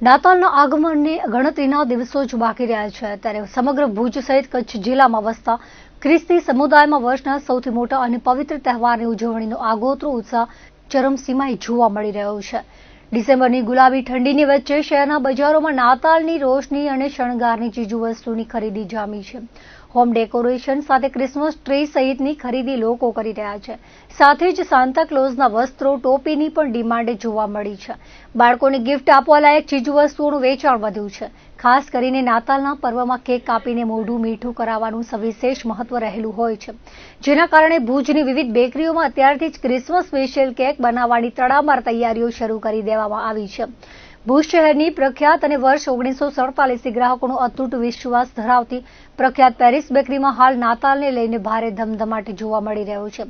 નાતાલના આગમનને ગણતરીના દિવસો જ બાકી રહ્યા છે. ત્યારે સમગ્ર ભુજ સહિત કચ્છ જિલ્લામાં વસતા ખ્રિસ્તી સમુદાયમાં વર્ષના સૌથી મોટા અને પવિત્ર તહેવારની ઉજવણીનો આગોતરો ઉત્સાહ ચરમસીમાએ જોવા મળી રહ્યો છે. ડિસેમ્બરની ગુલાબી ઠંડીની વચ્ચે શહેરના બજારોમાં નાતાલની રોશની અને શણગારની ચીજવસ્તુની ખરીદી જામી છે. હોમ ડેકોરેશન સાથે ક્રિસમસ ટ્રી સહિતની ખરીદી લોકો કરી રહ્યા છે. સાથે જ સાન્તાક્લોઝના વસ્ત્રો, ટોપીની પણ ડિમાન્ડ જોવા મળી છે. બાળકોને ગિફ્ટ આપવા લાયક ચીજવસ્તુઓનું વેચાણ વધ્યું છે. ખાસ કરીને નાતાલના પર્વમાં કેક કાપીને મોઢું મીઠું કરાવવાનું સવિશેષ મહત્વ રહેલું હોય છે. જેના કારણે ભુજની વિવિધ બેકરીઓમાં અત્યારથી જ ક્રિસમસ સ્પેશિયલ કેક બનાવવાની તડામાર તૈયારીઓ શરૂ કરી દેવામાં આવી છે. ભુજ શહેરની પ્રખ્યાત અને વર્ષ ઓગણીસો સડતાલીસથી ગ્રાહકોનો અતૂટ વિશ્વાસ ધરાવતી પ્રખ્યાત પેરિસ બેકરીમાં હાલ નાતાલને લઈને ભારે ધમધમાટ જોવા મળી રહ્યો છે.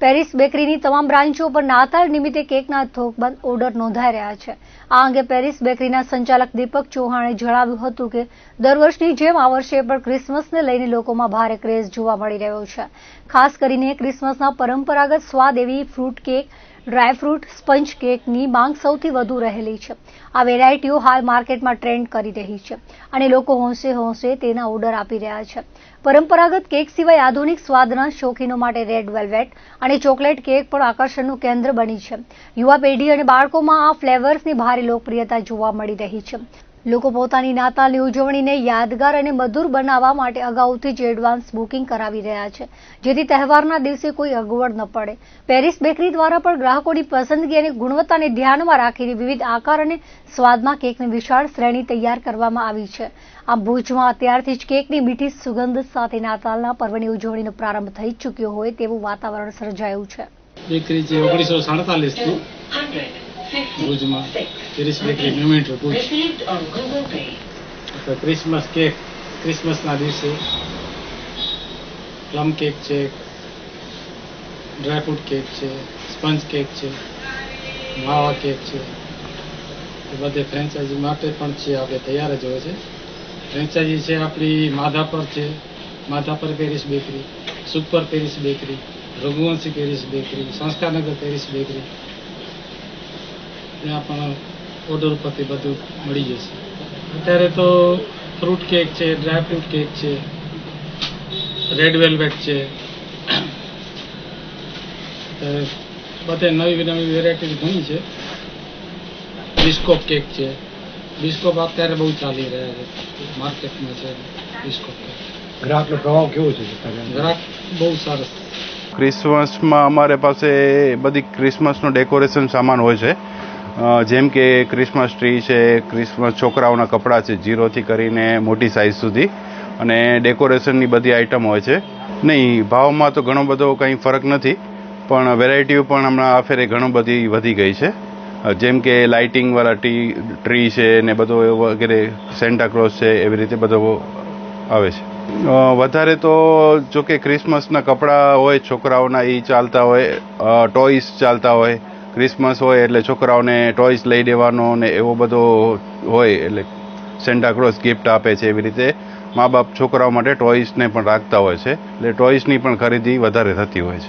પેરિસ બેકરીની તમામ બ્રાન્ચો પર નાતાલ નિમિત્તે કેકના થોકબંધ ઓર્ડર નોંધાઈ રહ્યા છે. આ અંગે પેરિસ બેકરીના સંચાલક દીપક ચૌહાણે જણાવ્યું હતું કે, દર વર્ષની જેમ આ વર્ષે પણ ક્રિસમસને લઈને લોકોમાં ભારે ક્રેઝ જોવા મળી રહ્યો છે. ખાસ કરીને ક્રિસમસના પરંપરાગત સ્વાદ એવી fruit cake dry fruit, sponge કેકની માંગ સૌથી વધુ રહેલી છે. આ વેરાયટીઓ હાલ માર્કેટમાં ટ્રેન્ડ કરી રહી છે અને લોકો હોંશે હોંશે તેના ઓર્ડર આપી રહ્યા છે. પરંપરાગત કેક સિવાય આધુનિક સ્વાદના શોખીનો માટે રેડ વેલ્વેટ અને ચોકલેટ કેક પણ આકર્ષણનું કેન્દ્ર બની છે. યુવા પેઢી અને બાળકોમાં આ ફ્લેવર્સની ભારે લોકપ્રિયતા જોવા મળી રહી છે. લોકો પોતાની નાતાલની ઉજવણીને યાદગાર અને મધુર બનાવવા માટે અગાઉથી જ એડવાન્સ બુકિંગ કરાવી રહ્યા છે. જેથી તહેવારના દિવસે કોઈ અગવડ ન પડે. પેરિસ બેકરી દ્વારા પણ ગ્રાહકોની પસંદગી અને ગુણવત્તાને ધ્યાનમાં રાખીને વિવિધ આકાર અને સ્વાદમાં કેકની વિશાળ શ્રેણી તૈયાર કરવામાં આવી છે. આમ ભુજમાં અત્યારથી જ કેકની મીઠી સુગંધ સાથે નાતાલના પર્વની ઉજવણીનો પ્રારંભ થઈ ચૂક્યો હોય તેવું વાતાવરણ સર્જાયું છે. બેકરી ભુજમાં તિરીસ બેકરી ભુજ. તો ક્રિસમસ કેક ક્રિસમસના દિવસે પ્લમ કેક છે ડ્રાયફ્રૂટ કેક છે સ્પંજ કેક છે માવા કેક છે. એ બધે ફ્રેન્ચાઇઝી માટે પણ છે આપણે તૈયાર જ હોય છે. ફ્રેન્ચાઇઝી છે આપણી માધાપર છે Madhapar Paris bakery super Paris bakery Raghuvanshi Paris bakery Sanskarnagar Paris bakery ત્યાં પણ ઓર્ડર ઉપરથી બધું મળી જશે. અત્યારે તો ફ્રૂટ કેક છે ડ્રાયફ્રૂટ કેક છે રેડ વેલ્વેટ છે. અત્યારે બધે નવી નવી વેરાયટી ઘણી છે. બિસ્કોપ કેક છે. બિસ્કોપ અત્યારે બહુ ચાલી રહ્યા છે. માર્કેટમાં છે બિસ્કોપ કેક ગ્રાહકનો પ્રભાવ કેવો છે ગ્રાહક બહુ સરસ ક્રિસમસમાં અમારે પાસે બધી ક્રિસમસનો ડેકોરેશન સામાન હોય છે. જેમ કે ક્રિસમસ ટ્રી છે ક્રિસમસ છોકરાઓના કપડાં છે, જીરોથી કરીને મોટી સાઇઝ સુધી. અને ડેકોરેશનની બધી આઇટમ હોય છે. નહીં, ભાવમાં તો ઘણો બધો કંઈ ફરક નથી, પણ વેરાયટીઓ પણ હમણાં આ ફેરે ઘણો બધી વધી ગઈ છે. જેમ કે લાઇટિંગવાળા ટી ટ્રી છે ને બધો વગેરે સેન્ટા ક્લોઝ છે, એવી રીતે બધો આવે છે. વધારે તો જો કે ક્રિસમસના કપડાં હોય, છોકરાઓના એ ચાલતા હોય ટોયસ ચાલતા હોય ક્રિસમસ હોય એટલે છોકરાઓને ટોયસ લઈ દેવાનો ને એવો બધો હોય એટલે સેન્ટા ક્રોસ ગિફ્ટ આપે છે એવી રીતે મા બાપ છોકરાઓ માટે ટોયસને પણ રાખતા હોય છે. એટલે ટોયસની પણ ખરીદી વધારે થતી હોય છે.